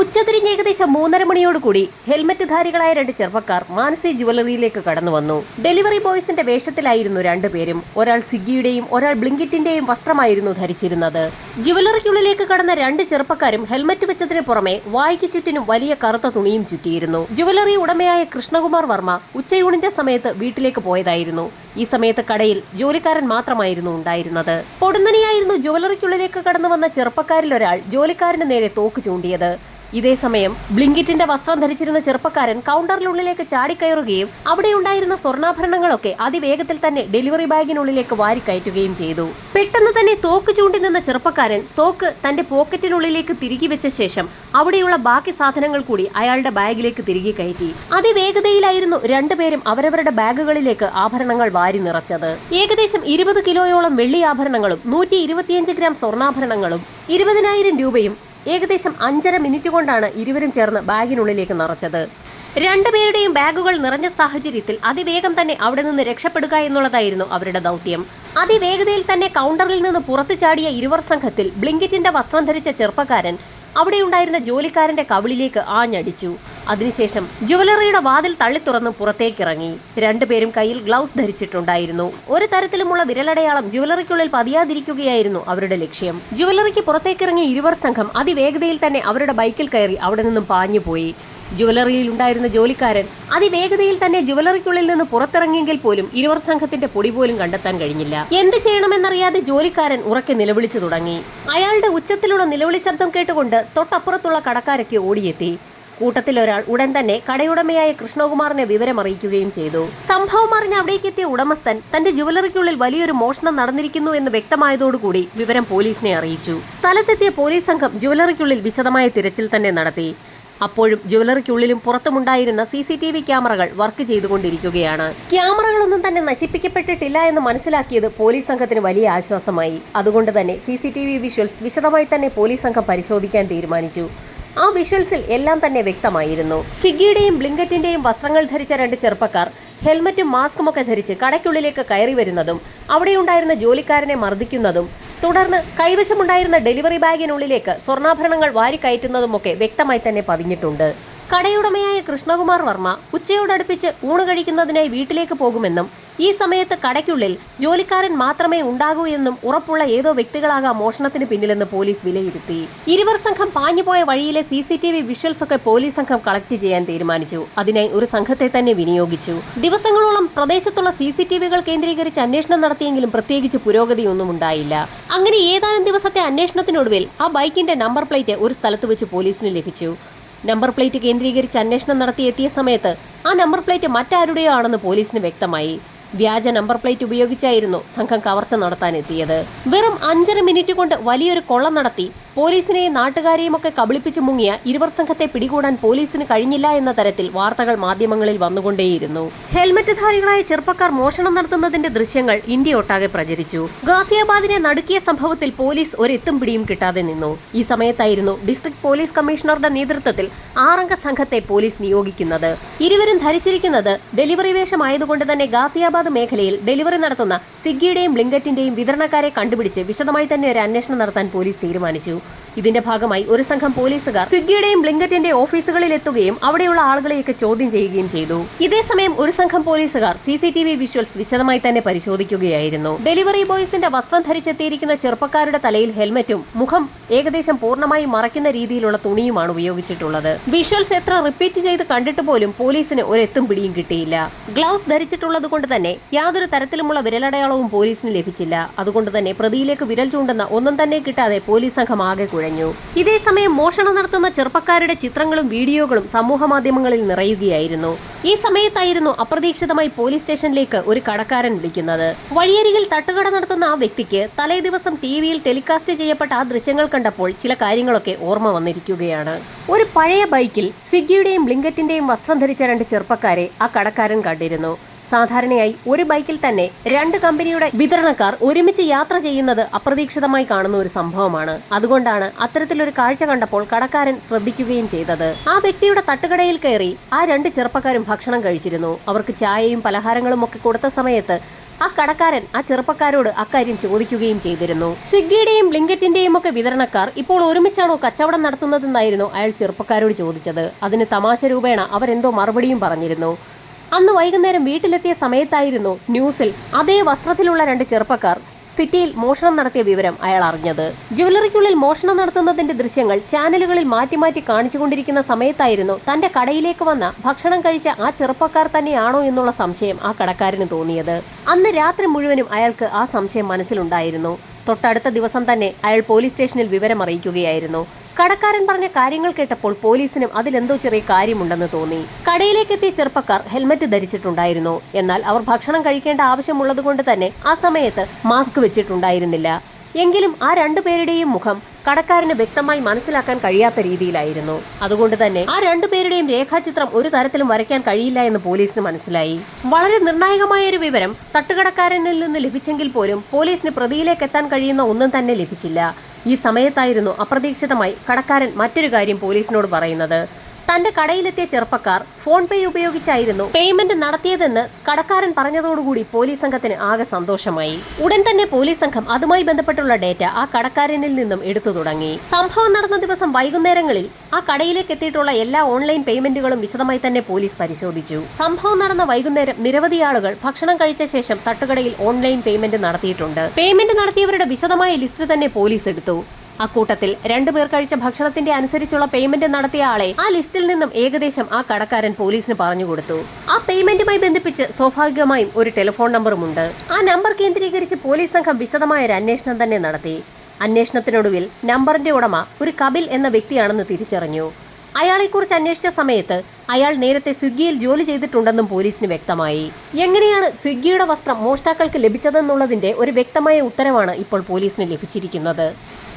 ഉച്ചതിരിഞ്ഞ് ഏകദേശം മൂന്നര മണിയോടുകൂടി ഹെൽമറ്റ് ധാരികളായ രണ്ട് ചെറുപ്പക്കാർ മാനസി ജുവലറിയിലേക്ക് കടന്നു വന്നു. ഡെലിവറി ബോയ്സിന്റെ വേഷത്തിലായിരുന്നു രണ്ടുപേരും ഒരാൾ സ്വിഗ്ഗിയുടെയും ഒരാൾ ബ്ലിങ്കിറ്റിന്റെയും വസ്ത്രമായിരുന്നു ധരിച്ചിരുന്നത്. ജുവലറിക്കുള്ളിലേക്ക് കടന്ന രണ്ട് ചെറുപ്പക്കാരും ഹെൽമറ്റ് വെച്ചതിന് പുറമെ വായിക്ക് ചുറ്റിനും വലിയ കറുത്ത തുണിയും ചുറ്റിയിരുന്നു. ജുവലറി ഉടമയായ കൃഷ്ണകുമാർ വർമ്മ ഉച്ചയൂണിന്റെ സമയത്ത് വീട്ടിലേക്ക് പോയതായിരുന്നു. ഈ സമയത്ത് കടയിൽ ജോലിക്കാരൻ മാത്രമായിരുന്നു ഉണ്ടായിരുന്നത്. പൊടുന്നനെയായിരുന്നു ജുവലറിക്കുള്ളിലേക്ക് കടന്നു വന്ന ചെറുപ്പക്കാരിൽ ഒരാൾ ജോലിക്കാരന് നേരെ തോക്ക് ചൂണ്ടിയത്. ഇതേ സമയം ബ്ലിങ്കിറ്റിന്റെ വസ്ത്രം ധരിച്ചിരുന്ന ചെറുപ്പക്കാരൻ കൗണ്ടറിനുള്ളിലേക്ക് ചാടിക്കയറുകയും അവിടെ ഉണ്ടായിരുന്ന സ്വർണാഭരണങ്ങളൊക്കെ അതിവേഗത്തിൽ തന്നെ ഡെലിവറി ബാഗിനുള്ളിലേക്ക് വാരിക്കയറ്റുകയും ചെയ്തു. പെട്ടെന്ന് തന്നെ തോക്ക് ചൂണ്ടി നിന്ന ചെറുപ്പക്കാരൻ തോക്ക് തന്റെ പോക്കറ്റിനുള്ളിലേക്ക് തിരികെ വെച്ച ശേഷം അവിടെയുള്ള ബാക്കി സാധനങ്ങൾ കൂടി അയാളുടെ ബാഗിലേക്ക് തിരികെ കയറ്റി. അതിവേഗതയിലായിരുന്നു രണ്ടുപേരും അവരവരുടെ ബാഗുകളിലേക്ക് ആഭരണങ്ങൾ വാരി നിറച്ചത്. ഏകദേശം ഇരുപത് കിലോയോളം വെള്ളി ആഭരണങ്ങളും നൂറ്റി ഗ്രാം സ്വർണാഭരണങ്ങളും ഇരുപതിനായിരം രൂപയും ഏകദേശം അഞ്ചര മിനിറ്റ് കൊണ്ടാണ് ഇരുവരും ചേർന്ന് ബാഗിനുള്ളിലേക്ക് നിറച്ചത്. രണ്ടുപേരുടെയും ബാഗുകൾ നിറഞ്ഞ സാഹചര്യത്തിൽ അതിവേഗം തന്നെ അവിടെ നിന്ന് രക്ഷപ്പെടുക എന്നുള്ളതായിരുന്നു അവരുടെ ദൗത്യം. അതിവേഗതയിൽ തന്നെ കൗണ്ടറിൽ നിന്ന് പുറത്തു ചാടിയ ഇരുവർ സംഘത്തിൽ ബ്ലിങ്കിറ്റിന്റെ വസ്ത്രം ധരിച്ച ചെറുപ്പക്കാരൻ അവിടെയുണ്ടായിരുന്ന ജോലിക്കാരന്റെ കവിളിലേക്ക് ആഞ്ഞടിച്ചു. അതിനുശേഷം ജുവലറിയുടെ വാതിൽ തള്ളി തുറന്ന് പുറത്തേക്കിറങ്ങി. രണ്ടുപേരും കയ്യിൽ ഗ്ലൗസ് ധരിച്ചിട്ടുണ്ടായിരുന്നു. ഒരു തരത്തിലുമുള്ള വിരലടയാളം ജുവലറിക്കുള്ളിൽ പതിയാതിരിക്കുകയായിരുന്നു അവരുടെ ലക്ഷ്യം. ജുവലറിക്ക് പുറത്തേക്കിറങ്ങിയ ഇരുവർ സംഘം അതിവേഗതയിൽ തന്നെ അവരുടെ ബൈക്കിൽ കയറി അവിടെ നിന്നും പാഞ്ഞുപോയി. ജുവലറിയിൽ ഉണ്ടായിരുന്ന ജോലിക്കാരൻ അതിവേഗതയിൽ തന്നെ ജുവലറിക്കുള്ളിൽ നിന്ന് പുറത്തിറങ്ങിയെങ്കിൽ പോലും ഇരുവർ സംഘത്തിന്റെ പൊടി പോലും കണ്ടെത്താൻ കഴിഞ്ഞില്ല. എന്ത് ചെയ്യണമെന്നറിയാതെ ജോലിക്കാരൻ ഉറക്കെ നിലവിളിച്ചു തുടങ്ങി. അയാളുടെ ഉച്ചത്തിലുള്ള നിലവിളി ശബ്ദം കേട്ടുകൊണ്ട് തൊട്ടപ്പുറത്തുള്ള കടക്കാരൊക്കെ ഓടിയെത്തി. കൂട്ടത്തിൽ ഒരാൾ ഉടൻ തന്നെ കടയുടമയായ കൃഷ്ണകുമാറിനെ വിവരം അറിയിക്കുകയും ചെയ്തു. സംഭവം അറിഞ്ഞ് അവിടേക്കെത്തിയ ഉടമസ്ഥൻ തന്റെ ജുവലറിക്കുള്ളിൽ വലിയൊരു മോഷണം നടന്നിരിക്കുന്നു എന്ന് വ്യക്തമായതോടുകൂടി വിവരം പോലീസിനെ അറിയിച്ചു. സ്ഥലത്തെത്തിയ പോലീസ് സംഘം ജുവലറിക്കുള്ളിൽ വിശദമായ തിരച്ചിൽ തന്നെ നടത്തി. അപ്പോഴും ജ്വല്ലറിക്കുള്ളിലും പുറത്തുമുണ്ടായിരുന്ന സി സി ടി വി ക്യാമറകൾ വർക്ക് ചെയ്തുകൊണ്ടിരിക്കുകയാണ്. ക്യാമറകളൊന്നും തന്നെ നശിപ്പിക്കപ്പെട്ടിട്ടില്ല എന്ന് മനസ്സിലാക്കിയത് പോലീസ് സംഘത്തിന് വലിയ ആശ്വാസമായി. അതുകൊണ്ട് തന്നെ C C T V visuals വിശദമായി തന്നെ പോലീസ് സംഘം പരിശോധിക്കാൻ തീരുമാനിച്ചു. ആ വിഷ്വൽസിൽ എല്ലാം തന്നെ വ്യക്തമായിരുന്നു. സ്വിഗ്ഗിയുടെയും ബ്ലിങ്കറ്റിന്റെയും വസ്ത്രങ്ങൾ ധരിച്ച രണ്ട് ചെറുപ്പക്കാർ ഹെൽമറ്റും മാസ്കും ഒക്കെ ധരിച്ച് കടയ്ക്കുള്ളിലേക്ക് കയറി വരുന്നതും അവിടെയുണ്ടായിരുന്ന ജോലിക്കാരനെ മർദ്ദിക്കുന്നതും തുടർന്ന് കൈവശമുണ്ടായിരുന്ന ഡെലിവറി ബാഗിനുള്ളിലേക്ക് സ്വർണാഭരണങ്ങൾ വാരിക്കയറ്റുന്നതുമൊക്കെ വ്യക്തമായി തന്നെ പതിഞ്ഞിട്ടുണ്ട്. കടയുടമയായ കൃഷ്ണകുമാർ വർമ്മ ഉച്ചയോടടുപ്പിച്ച് ഊണ് കഴിക്കുന്നതിനായി വീട്ടിലേക്ക് പോകുമെന്നും ഈ സമയത്ത് കടയ്ക്കുള്ളിൽ ജോലിക്കാരൻ മാത്രമേ ഉണ്ടാകൂ എന്നും ഉറപ്പുള്ള ഏതോ വ്യക്തികളാകാം മോഷണത്തിന് പിന്നിലെന്ന് പോലീസ് വിലയിരുത്തി. ഇരുവർ സംഘം പാഞ്ഞുപോയ വഴിയിലെ C C T V visuals ഒക്കെ പോലീസ് സംഘം കളക്ട് ചെയ്യാൻ തീരുമാനിച്ചു. അതിനായി ഒരു സംഘത്തെ തന്നെ വിനിയോഗിച്ചു. ദിവസങ്ങളോളം പ്രദേശത്തുള്ള സി സി ടി വികൾ കേന്ദ്രീകരിച്ച് അന്വേഷണം നടത്തിയെങ്കിലും പ്രത്യേകിച്ച് പുരോഗതിയൊന്നും ഉണ്ടായില്ല. അങ്ങനെ ഏതാനും ദിവസത്തെ അന്വേഷണത്തിനൊടുവിൽ ആ ബൈക്കിന്റെ നമ്പർ പ്ലേറ്റ് ഒരു സ്ഥലത്ത് വെച്ച് പോലീസിന് ലഭിച്ചു. നമ്പർ പ്ലേറ്റ് കേന്ദ്രീകരിച്ച് അന്വേഷണം നടത്തി എത്തിയ സമയത്ത് ആ നമ്പർ പ്ലേറ്റ് മറ്റാരുടെയോ ആണെന്ന് പോലീസിന് വ്യക്തമായി. വ്യാജ നമ്പർ പ്ലേറ്റ് ഉപയോഗിച്ചായിരുന്നു സംഘം കവർച്ച നടത്താനെത്തിയത്. വെറും അഞ്ചര മിനിറ്റ് കൊണ്ട് വലിയൊരു കൊള്ള നടത്തി പോലീസിനെയും നാട്ടുകാരെയും ഒക്കെ കബളിപ്പിച്ചു മുങ്ങിയ ഇരുവർ സംഘത്തെ പിടികൂടാൻ പോലീസിന് കഴിഞ്ഞില്ല എന്ന തരത്തിൽ വാർത്തകൾ മാധ്യമങ്ങളിൽ വന്നുകൊണ്ടേയിരുന്നു. ഹെൽമറ്റ് ധാരികളായ ചെറുപ്പക്കാർ മോഷണം നടത്തുന്നതിന്റെ ദൃശ്യങ്ങൾ ഇന്ത്യ ഇന്ത്യയൊട്ടാകെ പ്രചരിച്ചു. ഗാസിയാബാദിനെ നടുക്കിയ സംഭവത്തിൽ പോലീസ് ഒരെത്തും പിടിയും കിട്ടാതെ നിന്നു. ഈ സമയത്തായിരുന്നു ഡിസ്ട്രിക്ട് പോലീസ് കമ്മീഷണറുടെ നേതൃത്വത്തിൽ ആറംഗ സംഘത്തെ പോലീസ് നിയോഗിക്കുന്നത്. ഇരുവരും ധരിച്ചിരിക്കുന്നത് ഡെലിവറി വേഷമായതുകൊണ്ട് തന്നെ ഗാസിയാബാദ് മേഖലയിൽ ഡെലിവറി നടത്തുന്ന സ്വിഗ്ഗിയുടെയും ബ്ലിങ്കറ്റിന്റെയും വിതരണക്കാരെ കണ്ടുപിടിച്ച് വിശദമായി തന്നെ ഒരു അന്വേഷണം നടത്താൻ പോലീസ് തീരുമാനിച്ചു. ഇതിന്റെ ഭാഗമായി ഒരു സംഘം പോലീസുകാർ സ്വിഗ്ഗിയുടെയും ബ്ലിങ്കറ്റിന്റെ ഓഫീസുകളിൽ എത്തുകയും അവിടെയുള്ള ആളുകളെയൊക്കെ ചോദ്യം ചെയ്യുകയും ചെയ്തു. ഇതേസമയം ഒരു സംഘം പോലീസുകാർ C C T V visuals വിശദമായി തന്നെ പരിശോധിക്കുകയായിരുന്നു. ഡെലിവറി ബോയ്സിന്റെ വസ്ത്രം ധരിച്ചെത്തിയിരിക്കുന്ന ചെറുപ്പക്കാരുടെ തലയിൽ ഹെൽമറ്റും മുഖം ഏകദേശം പൂർണമായി മറയ്ക്കുന്ന രീതിയിലുള്ള തുണിയുമാണ് ഉപയോഗിച്ചിട്ടുള്ളത്. വിഷ്വൽസ് എത്ര റിപ്പീറ്റ് ചെയ്ത് കണ്ടിട്ട് പോലും പോലീസിന് ഒരെത്തും പിടിയും കിട്ടിയില്ല. ഗ്ലൗസ് ധരിച്ചിട്ടുള്ളത് കൊണ്ട് തന്നെ യാതൊരു തരത്തിലുമുള്ള വിരലടയാളവും പോലീസിന് ലഭിച്ചില്ല. അതുകൊണ്ട് തന്നെ പ്രതിയിലേക്ക് വിരൽ ചൂണ്ടുന്ന ഒന്നും തന്നെ കിട്ടാതെ പോലീസ് സംഘം ആകെ കുഴഞ്ഞു. ഇതേസമയം മോഷണം നടത്തുന്ന ചെറുപ്പക്കാരുടെ ചിത്രങ്ങളും വീഡിയോകളും സമൂഹ മാധ്യമങ്ങളിൽ നിറയുകയായിരുന്നു. ഈ സമയത്തായിരുന്നു അപ്രതീക്ഷിതമായി പോലീസ് സ്റ്റേഷനിലേക്ക് ഒരു കടക്കാരൻ വിളിക്കുന്നത്. വഴിയരികിൽ തട്ടുകട നടത്തുന്ന ആ വ്യക്തിക്ക് തലേ ദിവസം ടി വിയിൽ ടെലികാസ്റ്റ് ചെയ്യപ്പെട്ട ആ ദൃശ്യങ്ങൾ കണ്ടപ്പോൾ ചില കാര്യങ്ങളൊക്കെ ഓർമ്മ വന്നിരിക്കുകയാണ്. ഒരു പഴയ ബൈക്കിൽ സ്വിഗ്ഗിയുടെയും ബ്ലിങ്കറ്റിന്റെയും വസ്ത്രം ധരിച്ച രണ്ട് ചെറുപ്പക്കാരെ ആ കടക്കാരൻ കണ്ടിരുന്നു. സാധാരണയായി ഒരു ബൈക്കിൽ തന്നെ രണ്ട് കമ്പനിയുടെ വിതരണക്കാർ ഒരുമിച്ച് യാത്ര ചെയ്യുന്നത് അപ്രതീക്ഷിതമായി കാണുന്ന ഒരു സംഭവമാണ്. അതുകൊണ്ടാണ് അത്തരത്തിലൊരു കാഴ്ച കണ്ടപ്പോൾ കടക്കാരൻ ശ്രദ്ധിക്കുകയും ചെയ്തത്. ആ വ്യക്തിയുടെ തട്ടുകടയിൽ കയറി ആ രണ്ട് ചെറുപ്പക്കാരും ഭക്ഷണം കഴിച്ചിരുന്നു. അവർക്ക് ചായയും പലഹാരങ്ങളും ഒക്കെ കൊടുത്ത സമയത്ത് ആ കടക്കാരൻ ആ ചെറുപ്പക്കാരോട് അക്കാര്യം ചോദിക്കുകയും ചെയ്തിരുന്നു. സ്വിഗ്ഗിയുടെയും ലിങ്കറ്റിന്റെയും ഒക്കെ വിതരണക്കാർ ഇപ്പോൾ ഒരുമിച്ചാണോ കച്ചവടം നടത്തുന്നതെന്നായിരുന്നു അയാൾ ചെറുപ്പക്കാരോട് ചോദിച്ചത്. അതിന് തമാശ രൂപേണ അവരെന്തോ മറുപടിയും പറഞ്ഞിരുന്നു. അന്ന് വൈകുന്നേരം വീട്ടിലെത്തിയ സമയത്തായിരുന്നു ന്യൂസിൽ അതേ വസ്ത്രത്തിലുള്ള രണ്ട് ചെറുപ്പക്കാർ സിറ്റിയിൽ മോഷണം നടത്തിയ വിവരം അയാൾ അറിഞ്ഞത്. ജുവലറിക്കുള്ളിൽ മോഷണം നടത്തുന്നതിന്റെ ദൃശ്യങ്ങൾ ചാനലുകളിൽ മാറ്റി മാറ്റി കാണിച്ചുകൊണ്ടിരിക്കുന്ന സമയത്തായിരുന്നു തന്റെ കടയിലേക്ക് വന്ന ഭക്ഷണം കഴിച്ച ആ ചെറുപ്പക്കാർ തന്നെയാണോ എന്നുള്ള സംശയം ആ കടക്കാരന് തോന്നിയത്. അന്ന് രാത്രി മുഴുവനും അയാൾക്ക് ആ സംശയം മനസ്സിലുണ്ടായിരുന്നു. തൊട്ടടുത്ത ദിവസം തന്നെ അയാൾ പോലീസ് സ്റ്റേഷനിൽ വിവരമറിയിക്കുകയായിരുന്നു കടക്കാരൻ പറഞ്ഞ കാര്യങ്ങൾ കേട്ടപ്പോൾ പോലീസിനും അതിലെന്തോ ചെറിയ കാര്യമുണ്ടെന്ന് തോന്നി. കടയിലേക്ക് എത്തിയ ചെറുപ്പക്കാർ ഹെൽമറ്റ് ധരിച്ചിട്ടുണ്ടായിരുന്നു. എന്നാൽ അവർ ഭക്ഷണം കഴിക്കേണ്ട ആവശ്യമുള്ളതുകൊണ്ട് തന്നെ ആ സമയത്ത് മാസ്ക് വെച്ചിട്ടുണ്ടായിരുന്നില്ല. എങ്കിലും ആ രണ്ടുപേരുടെയും മുഖം കടക്കാരന് വ്യക്തമായി മനസ്സിലാക്കാൻ കഴിയാത്ത രീതിയിലായിരുന്നു. അതുകൊണ്ട് തന്നെ ആ രണ്ടുപേരുടെയും രേഖാചിത്രം ഒരു തരത്തിലും വരയ്ക്കാൻ കഴിയില്ല എന്ന് പോലീസിന് മനസ്സിലായി. വളരെ നിർണായകമായ ഒരു വിവരം തട്ടുകടക്കാരനിൽ നിന്ന് ലഭിച്ചെങ്കിൽ പോലും പോലീസിന് പ്രതിയിലേക്ക് എത്താൻ കഴിയുന്ന ഒന്നും തന്നെ ലഭിച്ചില്ല. ഈ സമയത്തായിരുന്നു അപ്രതീക്ഷിതമായി കടക്കാരൻ മറ്റൊരു കാര്യം പോലീസിനോട് പറയുന്നത്. തന്റെ കടയിലെത്തിയ ചെറുപ്പക്കാർ ഫോൺ പേ ഉപയോഗിച്ചായിരുന്നു പേയ്മെന്റ് നടത്തിയതെന്ന് കടക്കാരൻ പറഞ്ഞതോടുകൂടി പോലീസ് സംഘത്തിന് ആകെ സന്തോഷമായി. ഉടൻ തന്നെ പോലീസ് സംഘം അതുമായി ബന്ധപ്പെട്ടുള്ള ഡേറ്റ ആ കടക്കാരനിൽ നിന്നും എടുത്തു തുടങ്ങി. സംഭവം നടന്ന ദിവസം വൈകുന്നേരങ്ങളിൽ ആ കടയിലേക്ക് എത്തിയിട്ടുള്ള എല്ലാ ഓൺലൈൻ പേയ്മെന്റുകളും വിശദമായി തന്നെ പോലീസ് പരിശോധിച്ചു. സംഭവം നടന്ന വൈകുന്നേരം നിരവധി ആളുകൾ ഭക്ഷണം കഴിച്ച ശേഷം തട്ടുകടയിൽ ഓൺലൈൻ പേയ്മെന്റ് നടത്തിയിട്ടുണ്ട്. പേയ്മെന്റ് നടത്തിയവരുടെ വിശദമായ ലിസ്റ്റ് തന്നെ പോലീസ് എടുത്തു. അക്കൂട്ടത്തിൽ രണ്ടുപേർ കഴിച്ച ഭക്ഷണത്തിന്റെ അനുസരിച്ചുള്ള പേയ്മെന്റ് നടത്തിയ ആളെ ആ ലിസ്റ്റിൽ നിന്നും ഏകദേശം ആ കടക്കാരൻ പോലീസിന് പറഞ്ഞു കൊടുത്തു. ആ പേയ്മെന്റുമായി ബന്ധിപ്പിച്ച് സ്വാഭാവികമായും ഒരു ടെലിഫോൺ നമ്പറും ഉണ്ട്. ആ നമ്പർ കേന്ദ്രീകരിച്ച് പോലീസ് സംഘം വിശദമായ ഒരു അന്വേഷണം തന്നെ നടത്തി. അന്വേഷണത്തിനൊടുവിൽ നമ്പറിന്റെ ഉടമ ഒരു കപിൽ എന്ന വ്യക്തിയാണെന്ന് തിരിച്ചറിഞ്ഞു. അയാളെക്കുറിച്ച് അന്വേഷിച്ച സമയത്ത് അയാൾ നേരത്തെ സ്വിഗ്ഗിയിൽ ജോലി ചെയ്തിട്ടുണ്ടെന്നും പോലീസിന് വ്യക്തമായി. എങ്ങനെയാണ് സ്വിഗ്ഗിയുടെ വസ്ത്രം മോഷ്ടാക്കൾക്ക് ലഭിച്ചതെന്നുള്ളതിന്റെ ഒരു വ്യക്തമായ ഉത്തരവാണ് ഇപ്പോൾ പോലീസിന് ലഭിച്ചിരിക്കുന്നത്.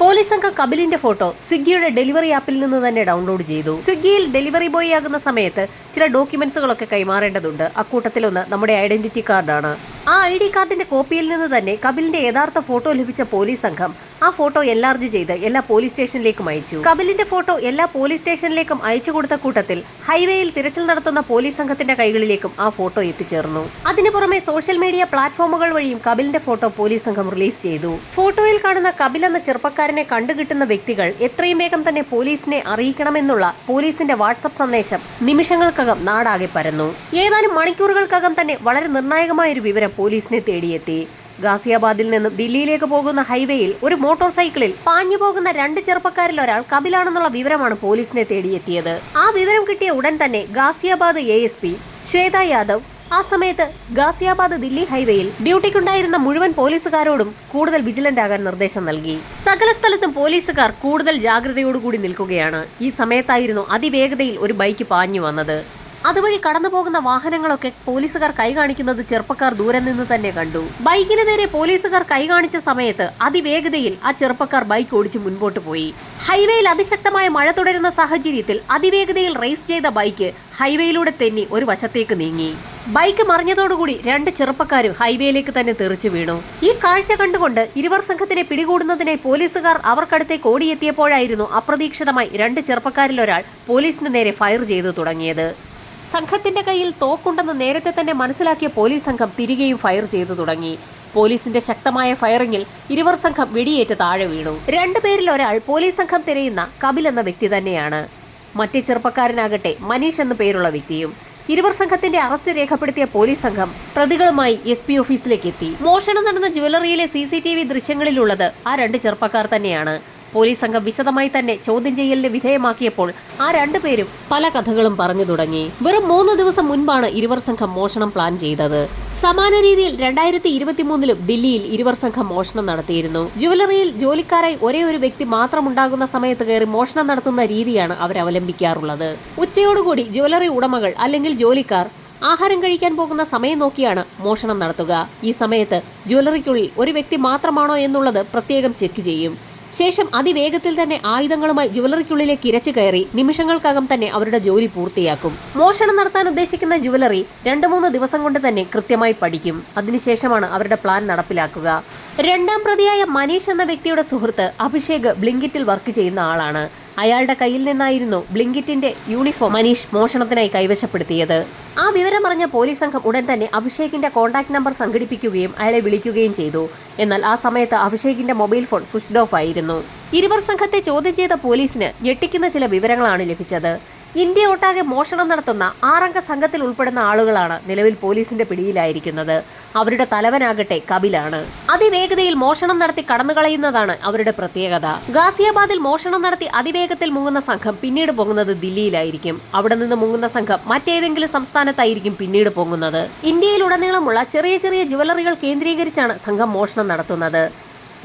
പോലീസ് സംഘം കപിലിന്റെ ഫോട്ടോ സ്വിഗ്ഗിയുടെ ഡെലിവറി ആപ്പിൽ നിന്ന് തന്നെ ഡൗൺലോഡ് ചെയ്തു. സ്വിഗ്ഗിയിൽ ഡെലിവറി ബോയ് ആകുന്ന സമയത്ത് ചില ഡോക്യുമെന്റ്സുകളൊക്കെ കൈമാറേണ്ടതുണ്ട്. അക്കൂട്ടത്തിലൊന്ന് നമ്മുടെ ഐഡന്റിറ്റി കാർഡാണ്. ആ ഐ ഡി കാർഡിന്റെ കോപ്പിയിൽ നിന്ന് തന്നെ കപിലിന്റെ യഥാർത്ഥ ഫോട്ടോ ലഭിച്ച പോലീസ് സംഘം ആ ഫോട്ടോ എൻലാർജ് ചെയ്ത് എല്ലാ പോലീസ് സ്റ്റേഷനിലേക്കും അയച്ചു. കപിലിന്റെ ഫോട്ടോ എല്ലാ പോലീസ് സ്റ്റേഷനിലേക്കും അയച്ചു കൊടുത്ത കൂട്ടത്തിൽ ഹൈവേയിൽ തിരച്ചിൽ നടത്തുന്ന പോലീസ് സംഘത്തിന്റെ കൈകളിലേക്കും ആ ഫോട്ടോ എത്തിച്ചേർന്നു. അതിനു പുറമെ സോഷ്യൽ മീഡിയ പ്ലാറ്റ്ഫോമുകൾ വഴിയും കപിലിന്റെ ഫോട്ടോ പോലീസ് സംഘം റിലീസ് ചെയ്തു. ഫോട്ടോയിൽ കാണുന്ന കപിൽ എന്ന ചെറുപ്പക്കാരനെ കണ്ടുകിട്ടുന്ന വ്യക്തികൾ എത്രയും വേഗം തന്നെ പോലീസിനെ അറിയിക്കണമെന്നുള്ള പോലീസിന്റെ വാട്സപ്പ് സന്ദേശം നിമിഷങ്ങൾക്കകം നാടാകെ പരന്നു. ഏതാനും മണിക്കൂറുകൾക്കകം തന്നെ വളരെ നിർണായകമായ ഒരു വിവരം പോലീസിനെ തേടിയെത്തി. ഗാസിയാബാദിൽ നിന്നും ദില്ലിയിലേക്ക് പോകുന്ന ഹൈവേയിൽ ഒരു മോട്ടോർ സൈക്കിളിൽ പാഞ്ഞു പോകുന്ന രണ്ട് ചെറുപ്പക്കാരിൽ ഒരാൾ കപിലാണെന്നുള്ള വിവരമാണ് പോലീസിനെ തേടിയെത്തിയത്. ആ വിവരം കിട്ടിയ ഉടൻ തന്നെ Ghaziabad A S P Shweta Yadav. ആ സമയത്ത് ഗാസിയാബാദ് ദില്ലി ഹൈവേയിൽ ഡ്യൂട്ടിക്കുണ്ടായിരുന്ന മുഴുവൻ പോലീസുകാരോടും കൂടുതൽ വിജിലന്റ് ആകാൻ നിർദ്ദേശം നൽകി. സകല സ്ഥലത്തും പോലീസുകാർ കൂടുതൽ ജാഗ്രതയോടുകൂടി നിൽക്കുകയാണ്. ഈ സമയത്തായിരുന്നു അതിവേഗതയിൽ ഒരു ബൈക്ക് പാഞ്ഞു വന്നത്. അതുവഴി കടന്നു പോകുന്ന വാഹനങ്ങളൊക്കെ പോലീസുകാർ കൈകാണിക്കുന്നത് ചെറുപ്പക്കാർ ദൂരെ നിന്ന് തന്നെ കണ്ടു. ബൈക്കിന് നേരെ പോലീസുകാർ കൈകാണിച്ച സമയത്ത് അതിവേഗതയിൽ ആ ചെറുപ്പക്കാർ ബൈക്ക് ഓടിച്ച് മുൻപോട്ട് പോയി. ഹൈവേയിൽ അതിശക്തമായ മഴ തുടരുന്ന സാഹചര്യത്തിൽ അതിവേഗതയിൽ റേസ് ചെയ്ത ബൈക്ക് ഹൈവേയിലൂടെ തെന്നി ഒരു വശത്തേക്ക് നീങ്ങി. ബൈക്ക് മറിഞ്ഞതോടുകൂടി രണ്ട് ചെറുപ്പക്കാരും ഹൈവേയിലേക്ക് തന്നെ തെറിച്ചു വീണു. ഈ കാഴ്ച കണ്ടുകൊണ്ട് ഇരുവർ സംഘത്തിനെ പിടികൂടുന്നതിനായി പോലീസുകാർ അവർക്കടുത്തേക്ക് ഓടിയെത്തിയപ്പോഴായിരുന്നു അപ്രതീക്ഷിതമായി രണ്ട് ചെറുപ്പക്കാരിൽ ഒരാൾ പോലീസിന് നേരെ ഫയർ ചെയ്തു തുടങ്ങിയത്. സംഘത്തിന്റെ കയ്യിൽ തോക്കുണ്ടെന്ന് നേരത്തെ തന്നെ മനസ്സിലാക്കിയ പോലീസ് സംഘം തിരികെയും ഫയർ ചെയ്തു തുടങ്ങി. പോലീസിന്റെ ശക്തമായ ഫയറിംഗിൽ ഇരുവർ സംഘം വെടിയേറ്റ് താഴെ വീണു. രണ്ടുപേരിൽ ഒരാൾ പോലീസ് സംഘം തിരയുന്ന കപിൽ എന്ന വ്യക്തി തന്നെയാണ്. മറ്റേ ചെറുപ്പക്കാരനാകട്ടെ മനീഷ് എന്ന പേരുള്ള വ്യക്തിയും ഇരുവർ സംഘത്തിന്റെ അറസ്റ്റ് രേഖപ്പെടുത്തിയ പോലീസ് സംഘം പ്രതികളുമായി എസ് പി ഓഫീസിലേക്ക് എത്തി. മോഷണം നടന്ന ജ്വല്ലറിയിലെ സി സി ടി വി ദൃശ്യങ്ങളിലുള്ളത് ആ രണ്ട് ചെറുപ്പക്കാർ തന്നെയാണ്. പോലീസ് സംഘം വിശദമായി തന്നെ ചോദ്യം ചെയ്യലിന് വിധേയമാക്കിയപ്പോൾ ആ രണ്ടുപേരും പല കഥകളും പറഞ്ഞു തുടങ്ങി. വെറും മൂന്ന് ദിവസം മുൻപാണ് ഇരുവർ സംഘം മോഷണം പ്ലാൻ ചെയ്തത്. സമാന രീതിയിൽ രണ്ടായിരത്തി ഇരുപത്തിമൂന്നിലും ദില്ലിയിൽ ഇരുവർ സംഘം മോഷണം നടത്തിയിരുന്നു. ജുവലറിയിൽ ജോലിക്കാരായി ഒരേ ഒരു വ്യക്തി മാത്രം ഉണ്ടാകുന്ന സമയത്ത് കയറി മോഷണം നടത്തുന്ന രീതിയാണ് അവർ അവലംബിക്കാറുള്ളത്. ഉച്ചയോടുകൂടി ജുവലറി ഉടമകൾ അല്ലെങ്കിൽ ജോലിക്കാർ ആഹാരം കഴിക്കാൻ പോകുന്ന സമയം നോക്കിയാണ് മോഷണം നടത്തുക. ഈ സമയത്ത് ജ്വല്ലറിക്കുള്ളിൽ ഒരു വ്യക്തി മാത്രമാണോ എന്നുള്ളത് പ്രത്യേകം ചെക്ക് ചെയ്യും. ശേഷം അതിവേഗത്തിൽ തന്നെ ആയുധങ്ങളുമായി ജുവലറിക്കുള്ളിലേക്ക് ഇരച്ചു കയറി നിമിഷങ്ങൾക്കകം തന്നെ അവരുടെ ജോലി പൂർത്തിയാക്കും. മോഷണം നടത്താൻ ഉദ്ദേശിക്കുന്ന ജുവലറി രണ്ടു മൂന്ന് ദിവസം കൊണ്ട് തന്നെ കൃത്യമായി പഠിക്കും. അതിനുശേഷമാണ് അവരുടെ പ്ലാൻ നടപ്പിലാക്കുക. രണ്ടാം പ്രതിയായ മനീഷ് എന്ന വ്യക്തിയുടെ സുഹൃത്ത് അഭിഷേക് ബ്ലിങ്കിറ്റിൽ വർക്ക് ചെയ്യുന്ന ആളാണ്. അയാളുടെ കയ്യിൽ നിന്നായിരുന്നു ബ്ലിങ്കിറ്റിന്റെ യൂണിഫോം മനീഷ് മോഷണത്തിനായി കൈവശപ്പെടുത്തിയത്. ആ വിവരമറിഞ്ഞ പോലീസ് സംഘം ഉടൻ തന്നെ അഭിഷേകിന്റെ കോൺടാക്ട് നമ്പർ സംഘടിപ്പിക്കുകയും അയാളെ വിളിക്കുകയും ചെയ്തു. എന്നാൽ ആ സമയത്ത് അഭിഷേകിന്റെ മൊബൈൽ ഫോൺ സ്വിച്ച് ഓഫ് ആയിരുന്നു. ഇരുവർ സംഘത്തെ ചോദ്യം ചെയ്ത പോലീസിന് ഞെട്ടിക്കുന്ന ചില വിവരങ്ങളാണ് ലഭിച്ചത്. ഇന്ത്യ ഒട്ടാകെ മോഷണം നടത്തുന്ന ആറംഗ സംഘത്തിൽ ഉൾപ്പെടുന്ന ആളുകളാണ് നിലവിൽ പോലീസിന്റെ പിടിയിലായിരിക്കുന്നത്. അവരുടെ തലവനാകട്ടെ കപിലാണ്. അതിവേഗതയിൽ മോഷണം നടത്തി കടന്നുകളയുന്നതാണ് അവരുടെ പ്രത്യേകത. ഗാസിയാബാദിൽ മോഷണം നടത്തി അതിവേഗത്തിൽ മുങ്ങുന്ന സംഘം പിന്നീട് പൊങ്ങുന്നത് ദില്ലിയിലായിരിക്കും. അവിടെ നിന്ന് മുങ്ങുന്ന സംഘം മറ്റേതെങ്കിലും സംസ്ഥാനത്തായിരിക്കും പിന്നീട് പൊങ്ങുന്നത്. ഇന്ത്യയിലുടനീളമുള്ള ചെറിയ ചെറിയ ജുവലറികൾ കേന്ദ്രീകരിച്ചാണ് സംഘം മോഷണം നടത്തുന്നത്.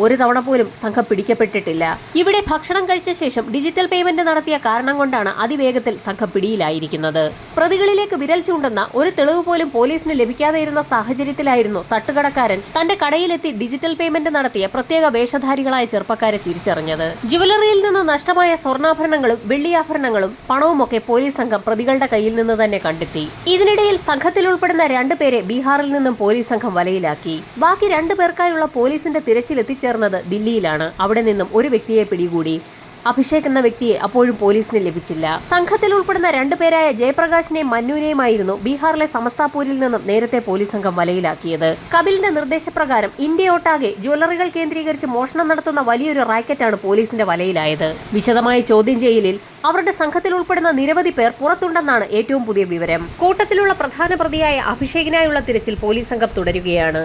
ഒരു തവണ പോലും സംഘം പിടിക്കപ്പെട്ടിട്ടില്ല. ഇവിടെ ഭക്ഷണം കഴിച്ച ശേഷം ഡിജിറ്റൽ പേയ്മെന്റ് നടത്തിയ കാരണം കൊണ്ടാണ് അതിവേഗത്തിൽ സംഘം പിടിയിലായിരിക്കുന്നത്. പ്രതികളിലേക്ക് വിരൽ ചൂണ്ടുന്ന ഒരു തെളിവ് പോലും പോലീസിന് ലഭിക്കാതെ ഇരുന്ന സാഹചര്യത്തിലായിരുന്നു തട്ടുകടക്കാരൻ തന്റെ കടയിലെത്തി ഡിജിറ്റൽ പേയ്മെന്റ് നടത്തിയ പ്രത്യേക വേഷധാരികളായ ചെറുപ്പക്കാരെ തിരിച്ചറിഞ്ഞത്. ജുവലറിയിൽ നിന്ന് നഷ്ടമായ സ്വർണാഭരണങ്ങളും വെള്ളിയാഭരണങ്ങളും പണവുമൊക്കെ പോലീസ് സംഘം പ്രതികളുടെ കയ്യിൽ നിന്ന് തന്നെ കണ്ടെത്തി. ഇതിനിടയിൽ സംഘത്തിൽ ഉൾപ്പെടുന്ന രണ്ടുപേരെ ബീഹാറിൽ നിന്നും പോലീസ് സംഘം വലയിലാക്കി. ബാക്കി രണ്ടു പേർക്കായുള്ള പോലീസിന്റെ തിരച്ചിൽ എത്തിച്ചേർന്നത് ദില്ലിയിലാണ്. അവിടെ നിന്നും ഒരു വ്യക്തിയെ പിടികൂടി. അഭിഷേക് എന്ന വ്യക്തിയെ അപ്പോഴും പോലീസിന് ലഭിച്ചില്ല. സംഘത്തിൽ ഉൾപ്പെടുന്ന രണ്ടുപേരായ ജയപ്രകാശിനെയും മന്നുവിനെയുമായിരുന്നു ബീഹാറിലെ സമസ്താപൂരിൽ നിന്നും നേരത്തെ പോലീസ് സംഘം വലയിലാക്കിയത്. കപിലിന്റെ നിർദ്ദേശപ്രകാരം ഇന്ത്യയൊട്ടാകെ ജ്വല്ലറികൾ കേന്ദ്രീകരിച്ച് മോഷണം നടത്തുന്ന വലിയൊരു റാക്കറ്റാണ് പോലീസിന്റെ വലയിലായത്. വിശദമായ ചോദ്യം ചെയ്യലിൽ അവരുടെ സംഘത്തിൽ ഉൾപ്പെടുന്ന നിരവധി പേർ പുറത്തുണ്ടെന്നാണ് ഏറ്റവും പുതിയ വിവരം. കൂട്ടത്തിലുള്ള പ്രധാന പ്രതിയായ അഭിഷേകിനായുള്ള തിരച്ചിൽ പോലീസ് സംഘം തുടരുകയാണ്.